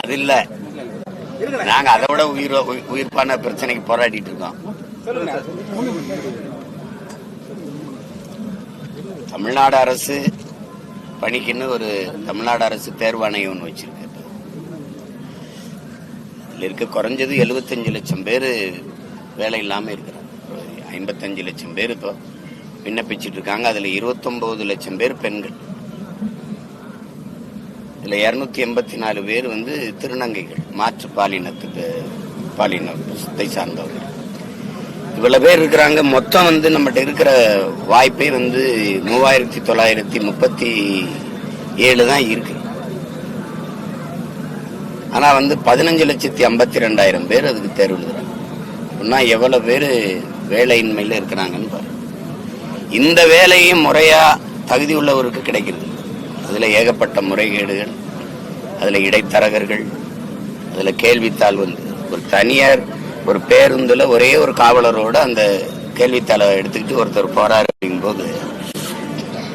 அது இல்ல நாங்க அதை விட உயிர் உயிர்ப்பான பிரச்சனைக்கு போராடிட்டு இருக்கோம். தமிழ்நாடு அரசு பணிக்குன்னு ஒரு தமிழ்நாடு அரசு தேர்வாணையம் ஒன்று வச்சிருக்கு. இதுல இருக்க குறைஞ்சது 75 லட்சம் பேர் வேலை இல்லாமல் இருக்கிறாங்க. ஐம்பத்தஞ்சு லட்சம் பேர் இப்போ விண்ணப்பிச்சிட்டு இருக்காங்க. அதில் இருபத்தொம்போது லட்சம் பேர் பெண்கள். இதுல இருநூத்தி எண்பத்தி நாலு பேர் வந்து திருநங்கைகள் மாற்று பாலினத்துக்கு பாலினத்தை சார்ந்தவர்கள். இவ்வளவு பேர் இருக்கிறாங்க. மொத்தம் வந்து நம்மகிட்ட இருக்கிற வாய்ப்பே வந்து மூவாயிரத்தி தொள்ளாயிரத்தி முப்பத்தி ஏழு தான் இருக்கு. ஆனா வந்து பதினஞ்சு லட்சத்தி ஐம்பத்தி ரெண்டாயிரம் பேர் அதுக்கு தேர்வு எழுதுறாங்க. ஒன்றா எவ்வளவு பேர் வேலையின்மையில இருக்கிறாங்கன்னு பாரு இந்த வேலையும் முறையா தகுதி உள்ளவருக்கு கிடைக்கிறது. அதில் ஏகப்பட்ட முறைகேடுகள் அதில் இடைத்தரகர்கள் அதில் கேள்வித்தாள் வந்து. ஒரு தனியார் ஒரு பேருந்தில் ஒரே ஒரு காவலரோடு அந்த கேள்வித்தாளை எடுத்துக்கிட்டு ஒருத்தர் போறாரு அப்படிங்கும்போது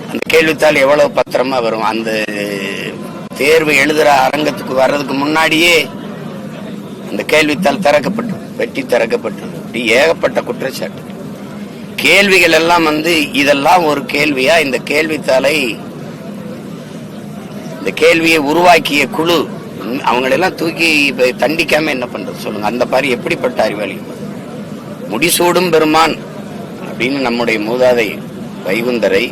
அந்த கேள்வித்தாள் எவ்வளவு பத்திரமா வரும்? அந்த தேர்வு எழுதுற அரங்கத்துக்கு வர்றதுக்கு முன்னாடியே அந்த கேள்வித்தாள் திறக்கப்பட்டு வெட்டி திறக்கப்பட்டு இப்படி ஏகப்பட்ட குற்றச்சாட்டு கேள்விகள் எல்லாம் வந்து இதெல்லாம் ஒரு கேள்வியா? இந்த கேள்வித்தாளை இந்த கேள்வியை உருவாக்கிய குழு அவங்களெல்லாம் தூக்கி தண்டிக்காம என்ன பண்றது சொல்லுங்க. அந்த மாதிரி எப்படிப்பட்ட அறிவாளி? முடிசூடும் பெருமான் அப்படின்னு நம்முடைய மூதாதை வைகுந்தரை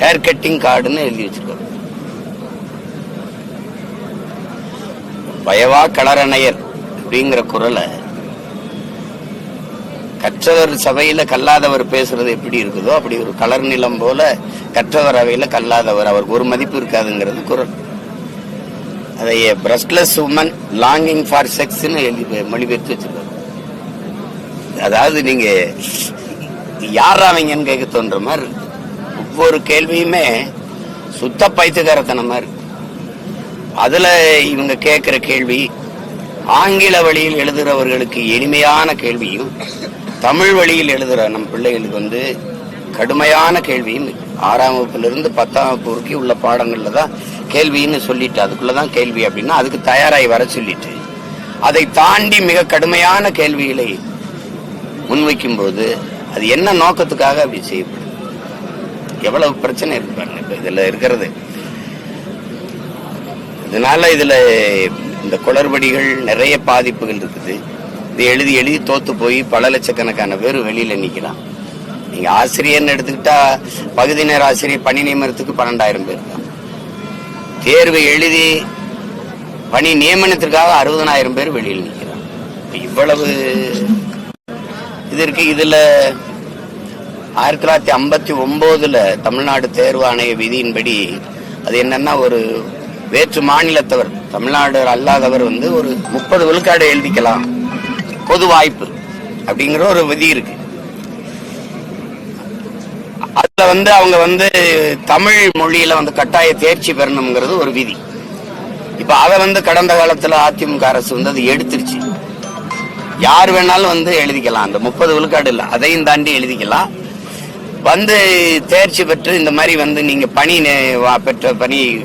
ஹேர் கட்டிங் கார்டுன்னு எழுதி வச்சிருக்காரு. பயவா கலரணையர் அப்படிங்கிற குரலை கற்றவர் சபையில கல்லாதவர் பேசுறது எப்படி இருக்குதோ அப்படி ஒரு கலர் நிலம் போல கற்றவர் அவையில கல்லாதவர். அவருக்கு ஒரு மதிப்பு இருக்காதுங்கிறது குரல். அதை பிரஸ்ட்லெஸ் உமன் லாங்கிங் ஃபார் செக்ஸ்னு எழுதி மொழிபெயர்த்து வச்சிருக்காரு. அதாவது நீங்க யார் அவங்கன்னு கேட்க தோன்ற மாதிரி இருக்கு. ஒவ்வொரு கேள்வியுமே சுத்த பைத்துக்காரத்தனமா இருக்கு. அதுல இவங்க கேட்கிற கேள்வி ஆங்கில வழியில் எழுதுறவர்களுக்கு எளிமையான கேள்வியும் தமிழ் வழியில் எழுதுற நம் பிள்ளைகளுக்கு வந்து கடுமையான கேள்வியும் ஆறாம் வகுப்புலேருந்து பத்தாம் வகுப்பு வரைக்கும் உள்ள பாடங்களில் தான் கேள்வின்னு சொல்லிட்டு அதுக்குள்ளதான் கேள்வி அப்படின்னா அதுக்கு தயாராகி வர சொல்லிட்டு. அதை தாண்டி மிக கடுமையான கேள்விகளை முன்வைக்கும் போது அது என்ன நோக்கத்துக்காக அப்படி செய்யப்படுது எவ்வளவு பிரச்சனை இருக்கு பாருங்க இதில் இருக்கிறது. இதனால இதில் இந்த குளறுபடிகள் நிறைய பாதிப்புகள் இருக்குது. இது எழுதி எழுதி தோத்து போய் பல லட்சக்கணக்கான பேர் வெளியில நிக்கலாம் நீங்க ஆசிரியர்னு எடுத்துக்கிட்டா பகுதி நேர ஆசிரியர் பணி நியமனத்துக்கு பன்னெண்டாயிரம் பேர் தான் தேர்வு எழுதி பணி நியமனத்திற்காக அறுபதனாயிரம் பேர் வெளியில் நிக்கிறாங்க. இவ்வளவு இது இருக்கு. இதுல ஆயிரத்தி தொள்ளாயிரத்தி ஐம்பத்தி ஒன்பதுல தமிழ்நாடு தேர்வு ஆணைய விதியின்படி அது என்னன்னா ஒரு வேற்று மாநிலத்தவர் தமிழ்நாடு அல்லாதவர் வந்து ஒரு முப்பது விழுக்காடு எழுதிக்கலாம். பொது வாய்ப்பு அப்படிங்கிற ஒரு விதி இருக்கு. அதுல வந்து அவங்க வந்து தமிழ் மொழியில வந்து கட்டாய தேர்ச்சி பெறணுங்கிறது ஒரு விதி. இப்ப அதை வந்து கடந்த காலத்துல அதிமுக அரசு வந்து அது எடுத்துருச்சு. யார் வேணாலும் வந்து எழுதிக்கலாம். அந்த முப்பது விழுக்காடு இல்லை அதையும் தாண்டி எழுதிக்கலாம். வந்து தேர்ச்சி பெற்று இந்த மாதிரி வந்து நீங்க பணி வா- பெற்ற பணி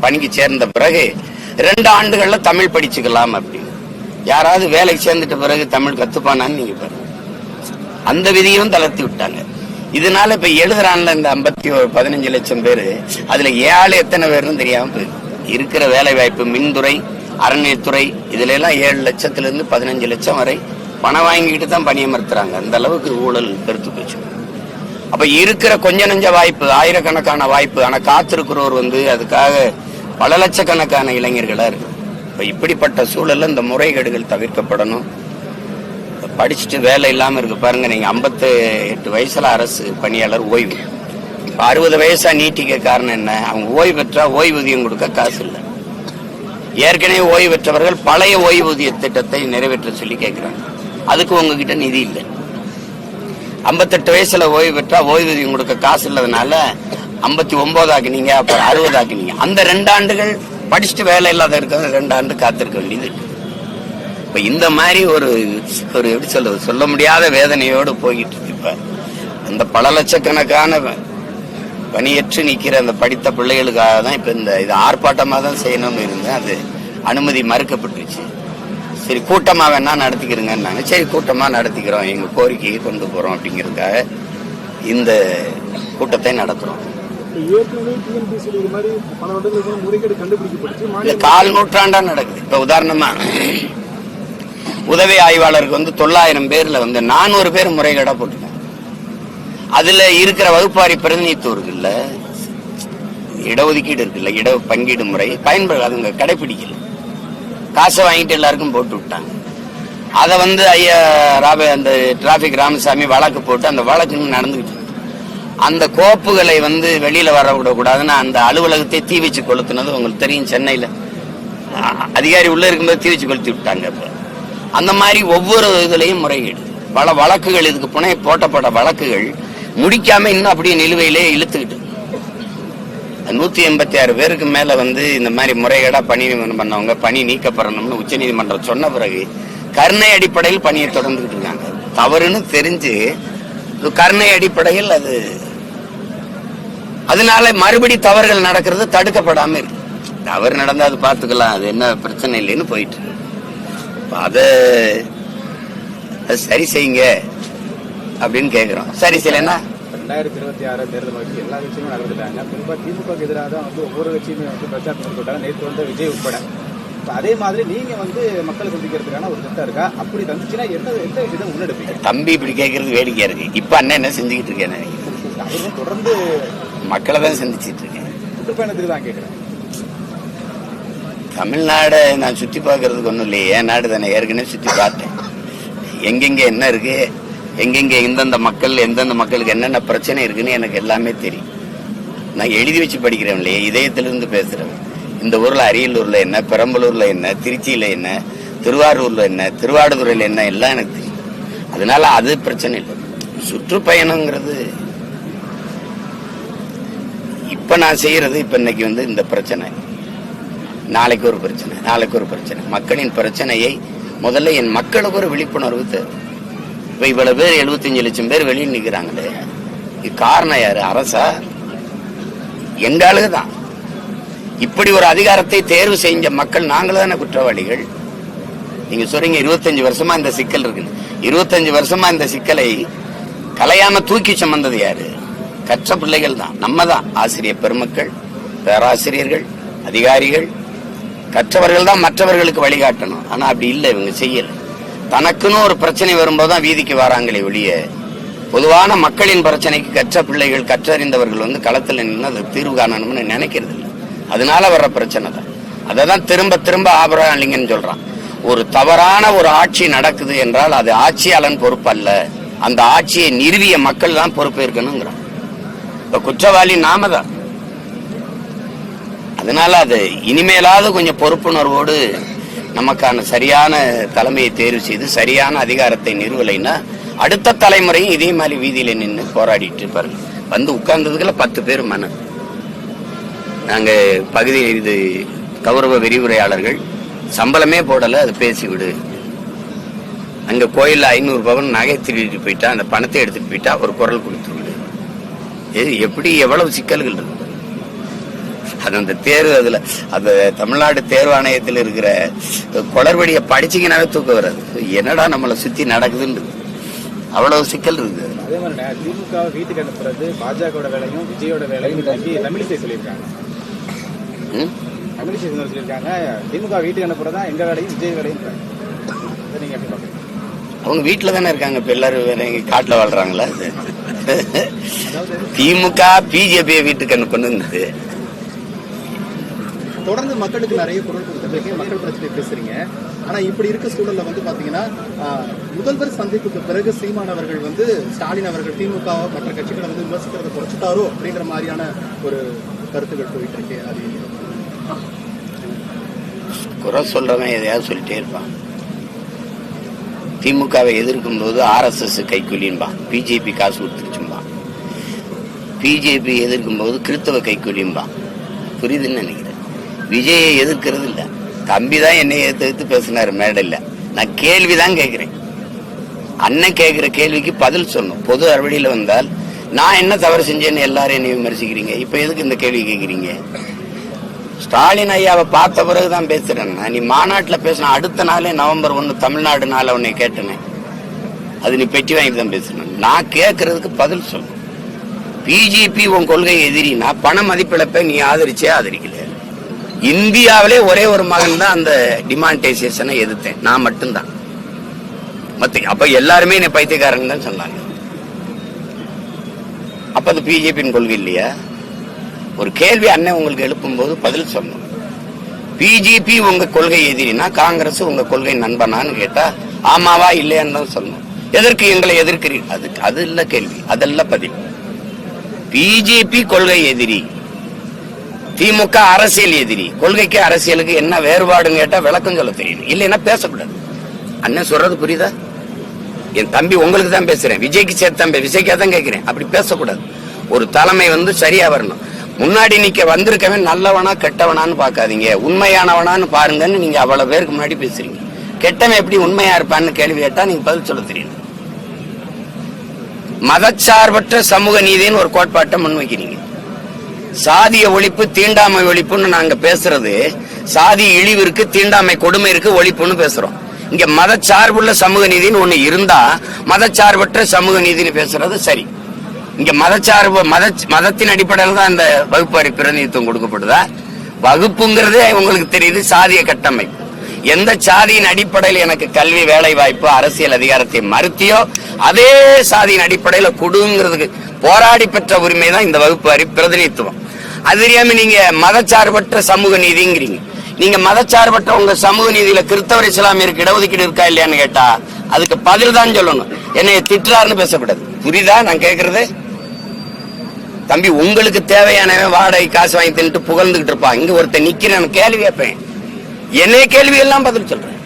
பணிக்கு சேர்ந்த பிறகு ரெண்டு ஆண்டுகள்ல தமிழ் படிச்சுக்கலாம் அப்படின்னு யாராவது வேலைக்கு சேர்ந்துட்ட பிறகு தமிழ் கத்துப்பானான்னு நீங்க பாருங்க. அந்த விதியும் தளர்த்தி விட்டாங்க. இதனால இப்ப எழுதுறான்ல இந்த ஐம்பத்தி பதினஞ்சு லட்சம் பேரு அதுல ஏழு எத்தனை பேருன்னு தெரியாம போயிருக்கு. இருக்கிற வேலை வாய்ப்பு மின்துறை அறநிலைத்துறை இதுல எல்லாம் ஏழு லட்சத்துல இருந்து பதினஞ்சு லட்சம் வரை பணம் வாங்கிட்டு தான் பணியமர்த்துறாங்க அந்த அளவுக்கு ஊழல் பெருத்து போச்சு. அப்ப இருக்கிற கொஞ்ச நெஞ்ச வாய்ப்பு ஆயிரக்கணக்கான வாய்ப்பு ஆனா காத்திருக்கிறோர் வந்து அதுக்காக பல லட்சக்கணக்கான இளைஞர்களா இருக்கு இப்போ இப்படிப்பட்ட சூழலில் இந்த முறைகேடுகள் தவிர்க்கப்படணும். படிச்சுட்டு வேலை இல்லாமல் இருக்கு. பாருங்க நீங்கள் ஐம்பத்து எட்டு வயசில் அரசு பணியாளர் ஓய்வு. இப்போ அறுபது வயசாக நீட்டிக்க காரணம் என்ன? அவங்க ஓய்வு பெற்றால் ஓய்வூதியம் கொடுக்க காசு இல்லை. ஏற்கனவே ஓய்வு பெற்றவர்கள் பழைய ஓய்வூதிய திட்டத்தை நிறைவேற்ற சொல்லி கேட்குறாங்க அதுக்கு உங்ககிட்ட நிதி இல்லை. 58 வயசுல ஓய்வு பெற்றா ஓய்வூதியம் கொடுக்க காசு இல்லாதனால ஐம்பத்தி ஒன்பது ஆக்குனீங்க அப்புறம் அறுபது ஆக்குனீங்க அந்த ரெண்டு ஆண்டுகள் படிச்சுட்டு வேலை இல்லாத இருக்கிறது ரெண்டு ஆண்டு காத்திருக்க வேண்டியது இப்போ இப்ப இந்த மாதிரி ஒரு ஒரு எப்படி சொல்றது சொல்ல முடியாத வேதனையோடு போய்கிட்டு இருக்கு இப்ப. அந்த பல லட்சக்கணக்கான பணியற்று நிற்கிற அந்த படித்த பிள்ளைகளுக்காக தான் இப்ப இந்த இது ஆர்ப்பாட்டமாக தான் செய்யணும்னு இருந்தேன். அது அனுமதி மறுக்கப்பட்டுருச்சு. சரி கூட்டமாக வேணா நடத்திக்கிறங்கன்னாங்க. சரி கூட்டமாக நடத்திக்கிறோம். எங்கள் கோரிக்கையை கொண்டு போகிறோம் அப்படிங்கிறதுக்காக இந்த கூட்டத்தை நடத்துகிறோம் ஏற்கனவே டிஎன்பிசி இது மாதிரி பல வருடங்களுக்கு முன்னாடி முறைகேடு கண்டுபிடிக்கப்பட்டுச்சு. இல்ல மாநில கால் நூற்றாண்டா நடக்குது. இப்ப உதாரணமா உதவி ஆய்வாளருக்கு வந்து தொள்ளாயிரம் பேர்ல வந்து நானூறு பேர் முறைகேடா போட்டுருக்காங்க. அதுல இருக்கிற வகுப்பாரி பிரதிநிதித்துவம் இருக்குல்ல இடஒதுக்கீடு இருக்குல்ல இட பங்கீடு முறை பயன்படு அதுங்க கடைபிடிக்கல காசை வாங்கிட்டு எல்லாருக்கும் போட்டு விட்டாங்க. அதை வந்து ஐயா ராப அந்த டிராபிக் ராமசாமி வழக்கு போட்டு அந்த வழக்கு இருக்கு. அந்த கோப்புகளை வந்து வெளியில வர விடக்கூடாதுன்னு அந்த அலுவலகத்தை தீ வச்சு கொளுத்துனது உங்களுக்கு தெரியும் சென்னையில. அதிகாரி உள்ள இருக்கும்போது தீ வச்சு கொளுத்தி விட்டாங்க இப்ப. அந்த மாதிரி ஒவ்வொரு இதுலையும் முறைகேடு. பல வழக்குகள் இதுக்கு புனை போட்டப்பட்ட வழக்குகள் முடிக்காம இன்னும் அப்படியே நிலுவையிலே இழுத்துக்கிட்டு. நூத்தி எண்பத்தி ஆறு பேருக்கு மேல வந்து இந்த மாதிரி முறைகேடா பணி நியமனம் பண்ணவங்க பணி நீக்கப்படணும்னு உச்சநீதிமன்றம் சொன்ன பிறகு கருணை அடிப்படையில் பணியை தொடர்ந்துகிட்டு இருக்காங்க. தவறுன்னு தெரிஞ்சு கருணை அடிப்படையில் அது அதனால மறுபடி தவறுகள் நடக்கிறது தடுக்கப்படாம இருக்கு. தவறு நடந்தா அது பார்த்துக்கலாம் அது என்ன பிரச்சனை இல்லைன்னு போயிட்டு அதை சரி செய்யுங்க அப்படின்னு கேக்குறோம். சரி செய்யலைன்னா ரெண்டாயிரத்தி இருபத்தி ஆறு தேர்தல் வரைக்கும் எல்லா கட்சியுமே நடந்துட்டாங்க. குறிப்பா திமுகவுக்கு எதிராக தான் வந்து ஒவ்வொரு கட்சியுமே வந்து பிரச்சாரம் நேற்று வந்து விஜய் உட்பட. அதே மாதிரி நீங்க வந்து மக்களை சந்திக்கிறதுக்கான ஒரு திட்டம் இருக்கா? அப்படி தந்துச்சுன்னா என்ன எந்த விஷயத்தை முன்னெடுப்பீங்க? தம்பி இப்படி கேட்கறது வேடிக்கையா இருக்கு. இப்ப அண்ணன் என்ன செஞ்சுக்கிட்டு இருக்கேன் தொடர்ந்து மக்களை தான் சந்திச்சிட்டு இருக்கேன் சுற்றுப்பயணத்துக்கு தான் கேட்கிறேன் தமிழ்நாடை நான் சுத்தி பார்க்கறதுக்கு ஒன்றும் இல்லையே. என் நாடு தானே? ஏற்கனவே சுத்தி பார்த்தேன். எங்கெங்க என்ன இருக்கு? எங்கெங்க எந்தெந்த மக்கள் எந்தெந்த மக்களுக்கு என்னென்ன பிரச்சனை இருக்குன்னு எனக்கு எல்லாமே தெரியும். நான் எழுதி வச்சு படிக்கிறேன் இல்லையே. இதயத்திலிருந்து பேசுறேன் இந்த ஊர்ல அரியலூர்ல என்ன பெரம்பலூர்ல என்ன திருச்சியில என்ன திருவாரூர்ல என்ன திருவாடுதுறையில என்ன எல்லாம் எனக்கு தெரியும். அதனால அது பிரச்சனை இல்லை. சுற்றுப்பயணங்கிறது இப்ப நான் செய்யறது இப்ப இன்னைக்கு வந்து இந்த பிரச்சனை. நாளைக்கு ஒரு பிரச்சனை நாளைக்கு ஒரு பிரச்சனை. மக்களின் பிரச்சனையை முதல்ல என் மக்களுக்கு ஒரு விழிப்புணர்வு தேவை. இப்ப இவ்வளவு பேர் 75 லட்சம் பேர் வெளியே நிக்கிறாங்களே. இது காரணம் யாரு? அரசா? எங்க ஆளுங்க தான் இப்படி ஒரு அதிகாரத்தை தேர்வு செஞ்ச மக்கள் நாங்களும் தானே குற்றவாளிகள். நீங்க சொல்றீங்க 25 வருஷமா இந்த சிக்கல் இருக்கு 25 வருஷமா இந்த சிக்கலை கலையாம தூக்கி சுமந்தது யாரு? கற்ற பிள்ளைகள் தான். நம்ம தான் ஆசிரியர் பெருமக்கள் பேராசிரியர்கள் அதிகாரிகள். கற்றவர்கள் தான் மற்றவர்களுக்கு வழிகாட்டணும். ஆனால் அப்படி இல்லை. இவங்க செய்யல. தனக்குன்னு ஒரு பிரச்சனை வரும்போது தான் வீதிக்கு வராங்களே ஒழிய பொதுவான மக்களின் பிரச்சனைக்கு கற்ற பிள்ளைகள் கற்றறிந்தவர்கள் வந்து களத்தில் நின்று அதை தீர்வு காணணும்னு நினைக்கிறது இல்லை. அதனால வர்ற பிரச்சனை தான். அதை தான் திரும்ப திரும்ப ஆபரம் லிங்கன்னு சொல்கிறான் ஒரு தவறான ஒரு ஆட்சி நடக்குது என்றால் அது ஆட்சியாளன் பொறுப்பு அல்ல அந்த ஆட்சியை நிறுவிய மக்கள் தான் பொறுப்பேற்கணுங்கிறான். இப்போ குற்றவாளி நாம தான் அதனால அது இனிமேலாவது கொஞ்சம் பொறுப்புணர்வோடு நமக்கான சரியான தலைமையை தேர்வு செய்து சரியான அதிகாரத்தை நிறுவலைன்னா அடுத்த தலைமுறையும் இதே மாதிரி வீதியில நின்று போராடிட்டு இருப்பாரு. வந்து உட்கார்ந்ததுக்குள்ள பத்து பேர் மன. நாங்க பகுதி இது கௌரவ விரிவுரையாளர்கள் சம்பளமே போடல அது பேசிவிடு அங்கே அங்க கோயில்ல ஐநூறு பவன் நகை திருடிட்டு போயிட்டா அந்த பணத்தை எடுத்துட்டு போயிட்டா ஒரு குரல் கொடுத்து விடு. எப்படி எவ்வளவு சிக்கல்கள் இருக்கு? அது அந்த தேர்வு அதுல அந்த தமிழ்நாடு தேர்வாணையத்தில் இருக்கிற குளறுபடியை படிச்சீங்கன்னாவே தூக்கம் வராது. என்னடா நம்மளை சுத்தி நடக்குதுன்னு. அவ்வளவு சிக்கல் இருக்குது அதே மாதிரி திமுக வீட்டுக்கு அனுப்புறது பாஜகவோட வேலையும் விஜயோட வேலையும் தமிழிசை சொல்லியிருக்காங்க? தமிழிசை சொல்லியிருக்காங்க. திமுக வீட்டுக்கு அனுப்புறதா எங்க வேலையும் விஜய் வேலையும் நீங்க எப்படி அவங்க வீட்டுல தானே இருக்காங்க இப்ப எல்லாரும் காட்டுல வாழ்றாங்களா? திமுக பிஜேபியை வீட்டுக்கு அனுப்பணுங்குது தொடர்ந்து மக்களுக்கு நிறைய குரல் கொடுத்துருக்கீங்க மக்கள் பிரச்சனை பேசுறீங்க. ஆனா இப்படி இருக்க சூழல்ல வந்து பாத்தீங்கன்னா முதல்வர் சந்திப்புக்கு பிறகு சீமான் அவர்கள் வந்து ஸ்டாலின் அவர்கள் திமுக மற்ற கட்சிகளை வந்து விமர்சிக்கிறத குறைச்சிட்டாரோ அப்படின்ற மாதிரியான ஒரு கருத்துக்கள் போயிட்டு இருக்கு. அது குறை சொல்றவன் எதையாவது சொல்லிட்டே இருப்பான். திமுகவை எதிர்க்கும் போது ஆர்எஸ்எஸ் கைக்கூலின்பான் பிஜேபி காசு கொடுத்துருச்சும்பா பிஜேபி எதிர்க்கும் போது கிறிஸ்தவ கைக்கூலின்பான் புரியுதுன்னு நினைக்கிறேன். விஜயை எதிர்க்கிறது இல்லை. தம்பி தான் என்னை எடுத்து எதிர்த்து மேடையில். நான் கேள்வி தான் கேட்குறேன். அண்ணன் கேட்குற கேள்விக்கு பதில் சொல்லணும். பொது அறுவடையில் வந்தால் நான் என்ன தவறு செஞ்சேன்னு எல்லாரும் என்னை விமர்சிக்கிறீங்க? இப்போ எதுக்கு இந்த கேள்வி கேட்குறீங்க? ஸ்டாலின் ஐயாவை பார்த்த பிறகுதான் பேசுறேன். நீ மாநாட்டில் பேசின அடுத்த நாளே நவம்பர் ஒன்று தமிழ்நாடு நாள உன்னை கேட்டேனே. அது நீ பெட்டி வாங்கி தான் பேசுறேன் நான் கேட்கறதுக்கு பதில் சொல்லு பிஜேபி உன் கொள்கை எதிரினா பண மதிப்பிழப்பை நீ ஆதரிச்சே ஆதரிக்கல. இந்தியாவிலே ஒரே ஒரு மகன் தான் அந்த டிமான்டைசேஷனை எதிர்த்தேன். நான் மட்டும்தான். மத்த அப்ப எல்லாருமே என்னை பைத்தியக்காரங்க தான் சொன்னாங்க. அப்ப அது பிஜேபியின் கொள்கை இல்லையா? ஒரு கேள்வி அண்ணன் உங்களுக்கு எழுப்பும்போது பதில் சொல்லணும். பிஜேபி உங்க கொள்கை எதிரினா காங்கிரஸ் உங்க கொள்கை நண்பனான்னு கேட்டா ஆமாவா இல்லையான்னு சொல்லணும். எதற்கு எங்களை எதிர்க்கிறீர்கள் அதுக்கு அது இல்ல கேள்வி. அதெல்லாம் பதில். பிஜேபி கொள்கை எதிரி திமுக அரசியல் எதிரி. கொள்கைக்கு அரசியலுக்கு என்ன வேறுபாடுன்னு கேட்டா விளக்கம் சொல்ல தெரியும். இல்லைன்னா பேசக்கூடாது. அண்ணன் சொல்றது புரியுதா? என் தம்பி உங்களுக்கு தான் பேசுறேன். விஜய்க்கு சேர்த்து தம்பி விஜய்க்கா தான் கேட்கிறேன் அப்படி பேசக்கூடாது. ஒரு தலைமை வந்து சரியா வரணும். முன்னாடி நிக்க வந்திருக்கவன் நல்லவனா கெட்டவனான்னு பார்க்காதீங்க. உண்மையானவனான்னு பாருங்கன்னு நீங்க அவ்வளவு பேருக்கு முன்னாடி பேசுறீங்க. கெட்டவன் எப்படி உண்மையா இருப்பான்னு கேள்வி கேட்டா நீங்க பதில் சொல்ல தெரியும். மதச்சார்பற்ற சமூக நீதின்னு ஒரு கோட்பாட்டை முன்வைக்கிறீங்க. சாதிய ஒழிப்பு தீண்டாமை ஒழிப்புன்னு நாங்க பேசுறது சாதி இழிவிற்கு தீண்டாமை கொடுமை இருக்கு ஒழிப்புன்னு பேசுறோம். இங்க மதச்சார்புள்ள சமூக நீதின்னு ஒண்ணு இருந்தா மதச்சார்பற்ற சமூக நீதினு பேசுறது சரி. இங்க மதச்சார்பு மத மதத்தின் அடிப்படையில் தான் இந்த வகுப்பாரி பிரதிநிதித்துவம் கொடுக்கப்படுதா? வகுப்புங்கிறதே உங்களுக்கு தெரியுது சாதிய கட்டமைப்பு. எந்த சாதியின் அடிப்படையில் எனக்கு கல்வி வேலை வாய்ப்பு அரசியல் அதிகாரத்தை மறுத்தியோ அதே சாதியின் அடிப்படையில் கொடுங்கிறதுக்கு போராடி பெற்ற உரிமை தான் இந்த வகுப்பு அறி பிரதிநிதித்துவம். அது தெரியாம நீங்க மதச்சார்பற்ற சமூக நீதிங்கிறீங்க. நீங்க மதச்சார்பற்ற உங்க சமூக நீதியில கிறிஸ்தவர் இஸ்லாமியருக்கு இடஒதுக்கீடு இருக்கா இல்லையான்னு கேட்டா அதுக்கு பதில் தான் சொல்லணும். என்னைய திட்டுறாருன்னு பேசக்கூடாது. புரியுதா நான் கேக்குறது? தம்பி உங்களுக்கு தேவையானவன் வாடகை காசு வாங்கி தின்ட்டு புகழ்ந்துகிட்டு இருப்பான். இங்க ஒருத்தன் நிக்கிறேன் கேள்வி கேட்பேன். என்னைய கேள்வி எல்லாம் பதில் சொல்றேன்.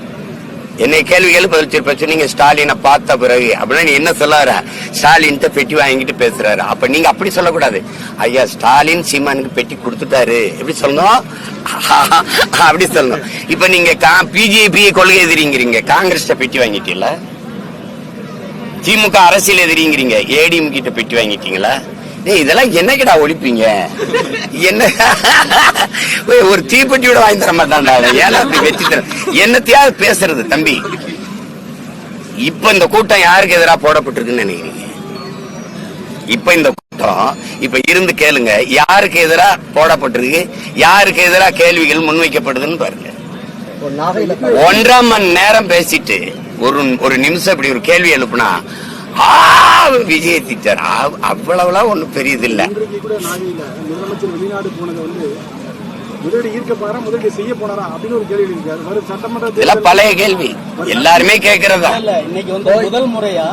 என்னை கேள்விகள் பதில் சொல்ல சொன்னீங்க ஸ்டாலினை பார்த்த பிறகு. அப்படின்னா நீ என்ன சொல்லார ஸ்டாலின் பெட்டி வாங்கிட்டு பேசுறாரு. அப்ப நீங்க அப்படி சொல்லக்கூடாது. ஐயா ஸ்டாலின் சீமானுக்கு பெட்டி கொடுத்துட்டாரு. எப்படி சொல்லணும்? அப்படி சொல்லணும். இப்ப நீங்க பிஜேபி கொள்கை எதிரிங்கிறீங்க. காங்கிரஸ் பெட்டி வாங்கிட்டீங்களா? திமுக அரசியல் எதிரிங்கிறீங்க. ஏடிஎம் கிட்ட பெட்டி வாங்கிட்டீங்களா? ஏய் இதெல்லாம் என்னக்கடா ஒழிப்பீங்க? என்ன? ஒரு தீப்பெட்டியோட வாங்கி தர மாட்டான்டா அவன். ஏன்னா அப்படி வச்சு தர? என்னத்தையாவது பேசுறது தம்பி. இப்ப இந்த கூட்டம் யாருக்கு எதிராக போடப்பட்டிருக்குன்னு நினைக்கிறீங்க? இப்ப இந்த கூட்டம் இப்ப இருந்து கேளுங்க யாருக்கு எதிரா போடப்பட்டிருக்கு? யாருக்கு எதிரா கேள்விகள் முன்வைக்கப்படுதுன்னு பாருங்க. ஒன்றரை மணி நேரம் பேசிட்டு ஒரு ஒரு நிமிஷம் இப்படி ஒரு கேள்வி எழுப்புனா விஜய் திட்டார் அவ்வளவுலாம் ஒண்ணும் பெரியது இல்ல. முதலமைச்சர் வெளிநாடு போனது வந்து இதெல்லாம் பழைய கேள்வி. எல்லாருமே கேக்குறதா? இல்ல இன்னைக்கு வந்து முதல் முறையா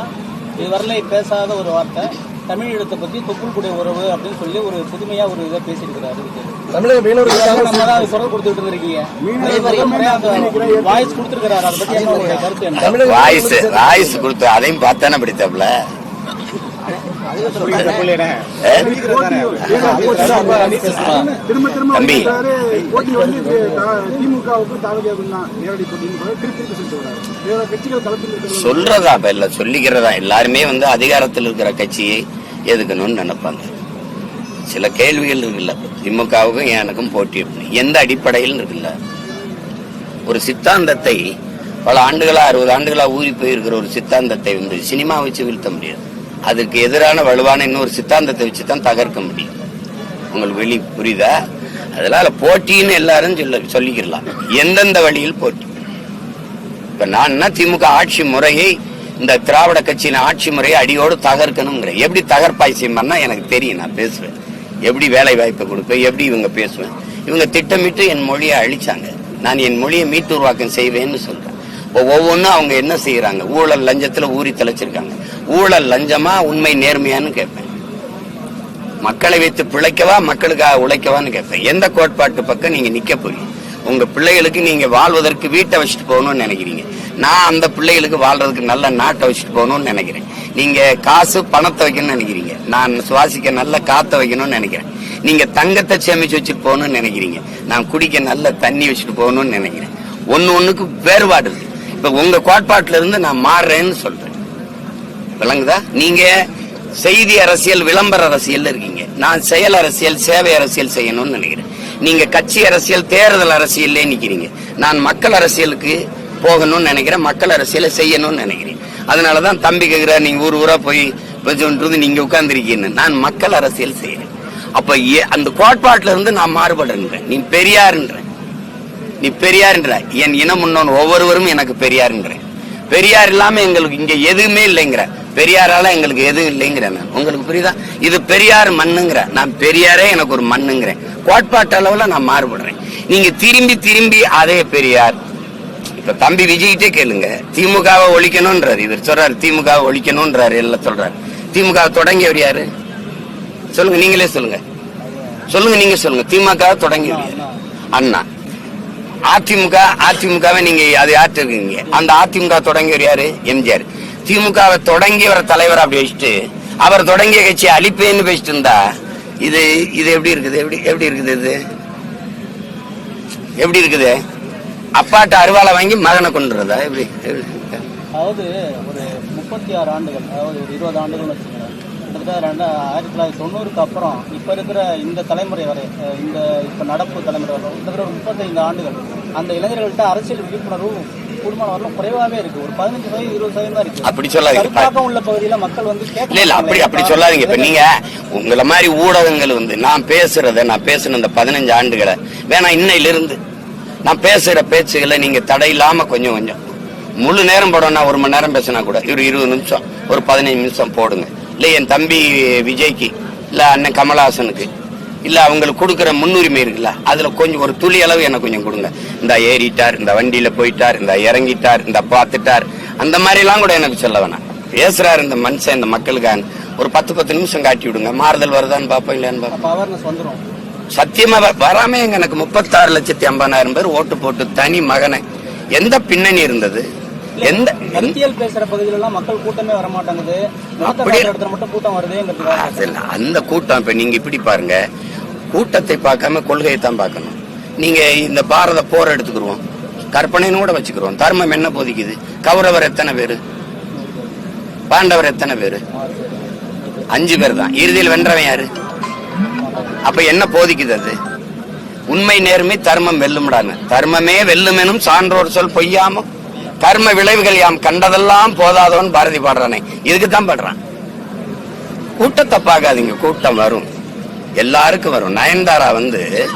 இதுவரையில பேசாத ஒரு வார்த்தை தமிழ் எழுத்தை பத்தி தொப்புள்குடைய உறவு அப்படின்னு சொல்லி ஒரு புதுமையா ஒரு இதை பேசியிருக்கிறாரு. தமிழக மீனவர்கள் அதுக்காக நம்ம தான் அது குரல் கொடுத்துட்டு இருந்திருக்கீங்க. அதே மாதிரி முறையா அந்த வாய்ஸ் கொடுத்திருக்கிறாரு. அதை பத்தி என்ன உங்களுடைய கருத்து என்ன? வாய்ஸ் வாய்ஸ் கொடுத்து அதையும் பார்த்தானே பிடித்தாப்ல தம்பி. சொல்றதா இப்ப இல்ல சொல்லிக்கிறதா. எல்லாருமே வந்து அதிகாரத்தில் இருக்கிற கட்சியை எதுக்கணும்னு நினைப்பாங்க. சில கேள்விகள் இருக்குல்ல திமுகவுக்கும் எனக்கும் போட்டி எந்த அடிப்படையில் இருக்குல்ல ஒரு சித்தாந்தத்தை பல ஆண்டுகளா அறுபது ஆண்டுகளா ஊறி போயிருக்கிற ஒரு சித்தாந்தத்தை வந்து சினிமா வச்சு வீழ்த்த முடியாது. அதுக்கு எதிரான வலுவான இன்னொரு சித்தாந்தத்தை வச்சு தான் தகர்க்க முடியும். உங்களுக்கு வெளி புரியுதா? அதனால போட்டின்னு எல்லாரும் சொல்ல சொல்லிக்கிறலாம் எந்தெந்த வழியில் போட்டி? இப்ப நான் திமுக ஆட்சி முறையை இந்த திராவிட கட்சியின் ஆட்சி முறையை அடியோடு தகர்க்கணுங்கிற எப்படி தகர்ப்பாய் செய்யணும்னா எனக்கு தெரியும் நான் பேசுவேன் எப்படி வேலை வாய்ப்பை கொடுப்பேன் எப்படி இவங்க பேசுவேன். இவங்க திட்டமிட்டு என் மொழியை அழிச்சாங்க. நான் என் மொழியை மீட்டுருவாக்கம் செய்வேன்னு சொல்றேன். இப்போ ஒவ்வொன்றும் அவங்க என்ன செய்யறாங்க ஊழல் லஞ்சத்துல ஊறி தலைச்சிருக்காங்க ஊழல் லஞ்சமா உண்மை நேர்மையான்னு கேட்பேன். மக்களை வைத்து பிழைக்கவா மக்களுக்காக உழைக்கவான்னு கேட்பேன். எந்த கோட்பாட்டு பக்கம் நீங்க நிக்க போறீங்க? உங்க பிள்ளைகளுக்கு நீங்க வாழ்வதற்கு வீட்டை வச்சுட்டு போகணும்னு நினைக்கிறீங்க. நான் அந்த பிள்ளைகளுக்கு வாழ்றதுக்கு நல்ல நாட்டை வச்சுட்டு போகணும்னு நினைக்கிறேன். நீங்க காசு பணத்தை வைக்கணும்னு நினைக்கிறீங்க. நான் சுவாசிக்க நல்ல காத்த வைக்கணும்னு நினைக்கிறேன். நீங்க தங்கத்தை சேமிச்சு வச்சுட்டு போகணும்னு நினைக்கிறீங்க. நான் குடிக்க நல்ல தண்ணி வச்சுட்டு போகணும்னு நினைக்கிறேன். ஒன்னு ஒண்ணுக்கு வேறுபாடு இருக்கு. இப்ப உங்க கோட்பாட்டுல இருந்து நான் மாறுறேன்னு சொல்றேன். விளங்குதா? நீங்க செய்தி அரசியல் விளம்பர அரசியல் இருக்கீங்க. நான் செயல் அரசியல் சேவை அரசியல் செய்யணும்னு நினைக்கிறேன். நீங்க கட்சி அரசியல் தேர்தல் அரசியல்லே நிக்கிறீங்க. நான் மக்கள் அரசியலுக்கு போகணும்னு நினைக்கிறேன் மக்கள் அரசியலை செய்யணும்னு நினைக்கிறேன். அதனால தான் தம்பி கேக்குறாரு நீங்க ஊர் ஊரா போய் சொல்றது நீங்க உட்கார்ந்துருக்கீங்க நான் மக்கள் அரசியல் செய்யறேன் அப்ப ஏ- அந்த கோட்பாட்டுல இருந்து நான் மாறுபடுறேன் நீ பெரியார்ன்ற. நீ பெரியார்ன்ற. என் இனம் முன்னோன் ஒவ்வொருவரும் எனக்கு பெரியார்ன்ற. பெரியார் இல்லாம எங்களுக்கு இங்க எதுவுமே இல்லைங்கிற. பெரியாரால எங்களுக்கு எதுவும் இல்லைங்கிற நான். உங்களுக்கு புரியுதா? இது பெரியார் மண்ணுங்கிற. நான் பெரியாரே எனக்கு ஒரு மண்ணுங்கிறேன் கோட்பாட்டு அளவுல நான் மாறுபடுறேன். நீங்க திரும்பி திரும்பி அதே பெரியார். இப்ப தம்பி விஜய்கிட்டே கேளுங்க. திமுகவை ஒழிக்கணும்ன்றாரு. இவர் சொல்றாரு திமுகவை ஒழிக்கணும்ன்றாரு எல்லாம் சொல்றாரு. திமுக தொடங்கியவர் யாரு? சொல்லுங்க நீங்களே சொல்லுங்க. சொல்லுங்க நீங்க சொல்லுங்க. திமுக தொடங்கியவர் யாரு? அண்ணா. அதிமுக அதிமுகவை நீங்க அது யார்கிட்ட இருக்கீங்க? அந்த அதிமுக தொடங்கியவர் யாரு? எம்ஜிஆர். திமுகவை தொடங்கியவர் தலைவர் அப்படி வச்சுட்டு அவர் தொடங்கிய கட்சி அழிப்பேன்னு பேசிட்டு இருந்தா இது இது எப்படி இருக்குது? எப்படி எப்படி இருக்குது இது? எப்படி இருக்குது? அப்பாட்ட அருவாளை வாங்கி மகனை கொண்டுறதா எப்படி? அதாவது ஒரு முப்பத்தி ஆறு ஆண்டுகள் அதாவது ஒரு இருபது ஆண்டுகள்னு கிட்டத்தட்ட ரெண்டு ஆயிரத்தி தொள்ளாயிரத்தி தொண்ணூறுக்கு அப்புறம் இப்போ இருக்கிற இந்த தலைமுறை வரை இந்த இப்போ நடப்பு தலைமுறை வரை கிட்டத்தட்ட ஒரு முப்பத்தைந்து ஆண்டுகள். அந்த இளைஞர்கள்ட்ட அரசியல் விழிப்புணர்வு கூடுமான வரலும் குறைவாகவே இருக்கு. ஒரு பதினஞ்சு சதவீதம் இருபது சதவீதம் தான் இருக்கு. அப்படி சொல்லாதீங்க. உள்ள பகுதியில மக்கள் வந்து இல்ல இல்ல அப்படி அப்படி சொல்லாதீங்க. இப்ப நீங்க உங்களை மாதிரி ஊடகங்கள் வந்து நான் பேசுறத நான் பேசின இந்த பதினஞ்சு ஆண்டுகளை வேணா இன்னையில இருந்து நான் பேசுற பேச்சுகளை நீங்க தடையில்லாம கொஞ்சம் கொஞ்சம். முழு நேரம் போடணும்னா ஒரு மணி நேரம் பேசினா கூட. ஒரு இருபது நிமிஷம் ஒரு பதினைஞ்சு நிமிஷம் போடுங்க. இல்ல என் தம்பி விஜய்க்கு இல்ல அண்ணன் கமலஹாசனுக்கு இல்ல அவங்களுக்கு கொடுக்குற முன்னுரிமை இருக்குல்ல அதுல கொஞ்சம் ஒரு துளி அளவு எனக்கு கொஞ்சம் கொடுங்க. இந்த ஏறிட்டார் இந்த வண்டியில போயிட்டார் இந்த இறங்கிட்டார் இந்த பார்த்துட்டார். அந்த மாதிரி எல்லாம் கூட எனக்கு சொல்ல வேணாம். பேசுகிறார் இந்த மனுஷன் இந்த மக்களுக்கான ஒரு பத்து பத்து நிமிஷம் காட்டி விடுங்க. மாறுதல் வருதான்னு பாப்போம் இல்லையான்னு பாப்போம் சத்தியமா வராம எங்க எனக்கு முப்பத்தாறு லட்சத்தி ஐம்பதாயிரம் பேர் ஓட்டு போட்டு தனி மகனை. எந்த பின்னணி இருந்தது? எந்த கருத்தியல் பேசுற பகுதியில எல்லாம் மக்கள் கூட்டமே வர மாட்டேங்குது மட்டும் கூட்டம் அதில் அந்த கூட்டம் இப்ப நீங்க இப்படி பாருங்க. கூட்டத்தை பார்க்காம கொள்கையை தான் பார்க்கணும். நீங்க இந்த பாரத போர் எடுத்துக்கிருவோம். கற்பனைன்னு கூட வச்சுக்கிறோம் தர்மம் என்ன போதிக்குது? கௌரவர் எத்தனை பேரு? பாண்டவர் எத்தனை பேரு? அஞ்சு பேர் தான். இறுதியில் வென்றவன் யாரு? அப்ப என்ன போதிக்குது அது? உண்மை நேர்மை தர்மம் வெல்லும்டான்னு. தர்மமே வெல்லுமெனும் சான்றோர் சொல் பொய்யாம? கர்ம விளைவுகள் யாம் கண்டதெல்லாம் போதாதவன் பாரதி பாடுறானே. இதுக்கு தான் பாடுறான். கூட்டத்தை பார்க்காதீங்க கூட்டம் வரும். எல்லாருக்கும் வரும். நயன்தாரா வந்து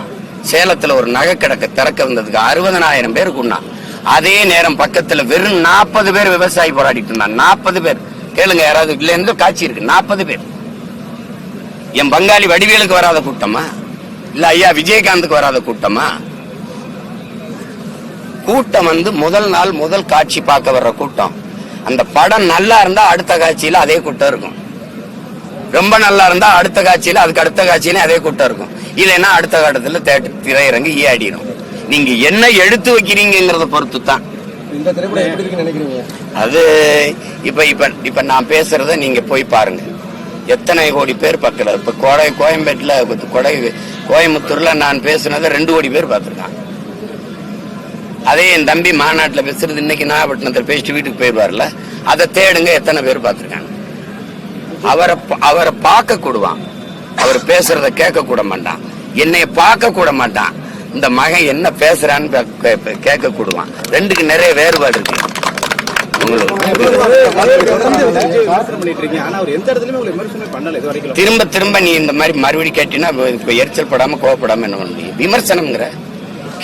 சேலத்துல ஒரு நகை கிடக்க திறக்க வந்ததுக்கு அறுபதனாயிரம் பேர் கூண்ணான் அதே நேரம் பக்கத்துல வெறும் நாற்பது பேர் விவசாயி போராடிட்டு இருந்தான். நாற்பது பேர். கேளுங்க யாராவது இல்ல காட்சி இருக்கு. நாற்பது பேர். என் பங்காளி வடிவேலுக்கு வராத கூட்டமா? இல்ல ஐயா விஜயகாந்துக்கு வராத கூட்டமா? கூட்டம் வந்து முதல் நாள் முதல் காட்சி பார்க்க வர்ற கூட்டம். அந்த படம் நல்லா இருந்தா அடுத்த காட்சியில அதே கூட்டம் இருக்கும். ரொம்ப நல்லா இருந்தா அடுத்த காட்சியில அதுக்கு அடுத்த காட்சியில அதே கூட்டம் இருக்கும். இல்லைன்னா அடுத்த தேட்டர் திரையரங்கு ஈயாடிடும் நீங்க என்ன எடுத்து வைக்கிறீங்கிறத பொறுத்து தான் அது இப்ப இப்ப இப்ப நான் பேசுறத நீங்க போய் பாருங்க. எத்தனை கோடி பேர் பார்க்கல. இப்ப கோடை கோயம்பேட்டுல கொடை கோயம்புத்தூர்ல நான் பேசுனதை ரெண்டு கோடி பேர் பார்த்துருக்கான் அதே என் தம்பி மாநாட்டுல பேசுறது இன்னைக்கு நாகப்பட்டினத்தில் பேசிட்டு வீட்டுக்கு போயிடுவார்ல. அதை தேடுங்க எத்தனை பேர் பார்த்துருக்காங்க. அவரை அவரை பார்க்க கூடுவான் அவர் பேசுறத கேட்க கூட மாட்டான். என்னைய பார்க்க கூட மாட்டான். இந்த மகன் என்ன பேசுறான்னு கேட்க கூடுவான் ரெண்டுக்கு நிறைய வேறுபாடு இருக்கு. திரும்ப திரும்ப நீ இந்த மாதிரி மறுபடி கேட்டீங்கன்னா எரிச்சல் படாம கோவப்படாம என்ன பண்ண முடியும்? விமர்சனம்ங்கிற.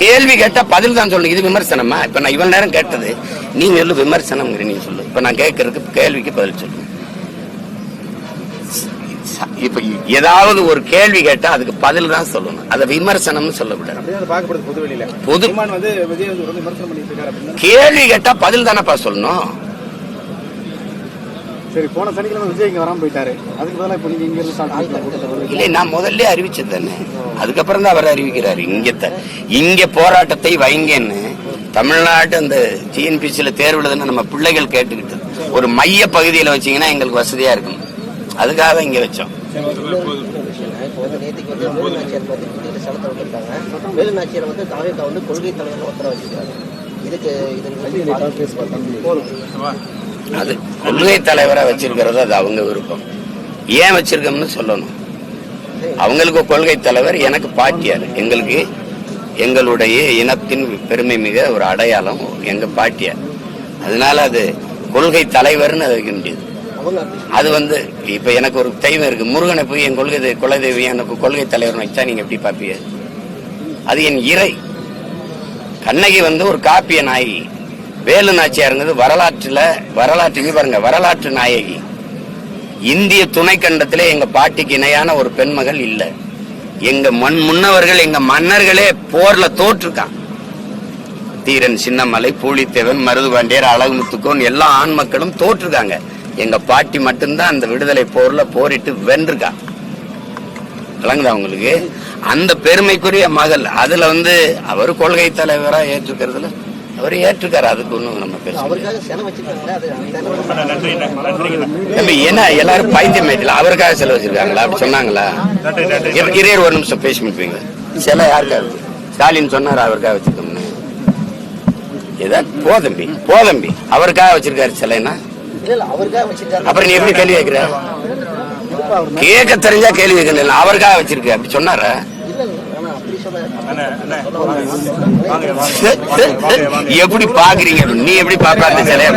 கேள்வி கேட்டா பதில் தான் சொல்லுங்க இது விமர்சனமா? இப்ப நான் இவ்வளவு நேரம் கேட்டது. நீங்க சொல்லு விமர்சனம்ங்கிற நீ சொல்லு. இப்ப நான் கேட்கறதுக்கு கேள்விக்கு பதில் சொல்லு. இப்ப ஏதாவது ஒரு கேள்வி கேட்டா அதுக்கு பதில் தான் சொல்லணும். அதை விமர்சனம்னு சொல்லக்கூடாது பொது கேள்வி கேட்டா பதில் தானப்பா சொல்லணும்? சரி போன சனிக்கிழமை விஜய் இங்க வராம போயிட்டாரு. அதுக்கு இப்ப நீங்க இங்க. இல்லை நான் முதல்ல அறிவிச்சது தானே. அதுக்கப்புறம் தான் அவர் அறிவிக்கிறாரு. இங்க இங்க போராட்டத்தை வைங்கன்னு தமிழ்நாட்டு அந்த டிஎன்பிசியில தேர்வு நம்ம பிள்ளைகள் கேட்டுக்கிட்டு ஒரு மைய பகுதியில வச்சீங்கன்னா எங்களுக்கு வசதியா இருக்கும். அதுக்காக இங்க வச்சோம். நேற்றுக்கு வந்து வேலுநாச்சியார் வந்து வந்திருக்காங்க வேலுநாச்சியார் வந்து தாவேக்கா வந்து கொள்கை தலைவர் வச்சிருக்காங்க இதுக்கு இது அது கொள்கை தலைவரா வச்சிருக்கிறது அது அவங்க விருப்பம். ஏன் வச்சிருக்கோம்னு சொல்லணும். அவங்களுக்கு கொள்கை தலைவர் எனக்கு பாட்டியார். எங்களுக்கு எங்களுடைய இனத்தின் பெருமை மிக ஒரு அடையாளம் எங்க பாட்டியார். அதனால அது கொள்கை தலைவர்னு அது வைக்க முடியாது. அது வந்து இப்ப எனக்கு ஒரு தெய்வம் இருக்கு. முருகனை போய் என் கொள்கை குலதெய்வம் எனக்கு கொள்கை தலைவர் வச்சா நீங்க எப்படி பாப்பீங்க அது என் இறை. கண்ணகி வந்து ஒரு காப்பிய நாயகி. வேலு நாச்சியாருங்கிறது வரலாற்றுல வரலாற்று பாருங்க வரலாற்று நாயகி. இந்திய துணைக்கண்டத்திலே எங்க பாட்டிக்கு இணையான ஒரு பெண்மகள் இல்ல. எங்க மண் முன்னவர்கள் எங்க மன்னர்களே போர்ல தோற்றுருக்கான் தீரன் சின்னமலை பூலித்தேவன் மருதுபாண்டியர் அழகுமுத்துக்கோன் எல்லா ஆண் மக்களும் தோற்றுருக்காங்க. எங்க பாட்டி மட்டும்தான் அந்த விடுதலை போர்ல போரிட்டு வென்றிருக்கா விளங்குதா உங்களுக்கு? அந்த பெருமைக்குரிய மகள் அதுல வந்து அவர் கொள்கை தலைவரா ஏற்றுக்கிறதுல அவர் ஏற்றுக்காரு அதுக்கு ஒண்ணும் நம்ம பேச முடியாது. அவருக்காக செலவு வச்சிருக்காங்க அது அந்த செலவு தம்பி என்ன எல்லாரும் பைத்தியம் ஆயிட்டல அவருக்காக செலவு வச்சிருக்காங்களா? அப்படி சொன்னாங்களா? இரு, ஒரு நிமிஷம் பேசி முடிப்பீங்க. சிலை யாருக்காக? ஸ்டாலின் சொன்னார் அவருக்காக வச்சிருக்கோம்னு? ஏதா போதம்பி போதம்பி அவருக்காக வச்சிருக்காரு சிலைனா அப்புறம் நீ எப்படி கேள்வி கேட்கிற கேட்க தெரிஞ்சா கேள்வி கேட்கல அவருக்காக வச்சிருக்க அப்படி சொன்னாரா? எப்படி பாக்குறீங்க? நீ எப்படி பாப்பா அந்த சிலைய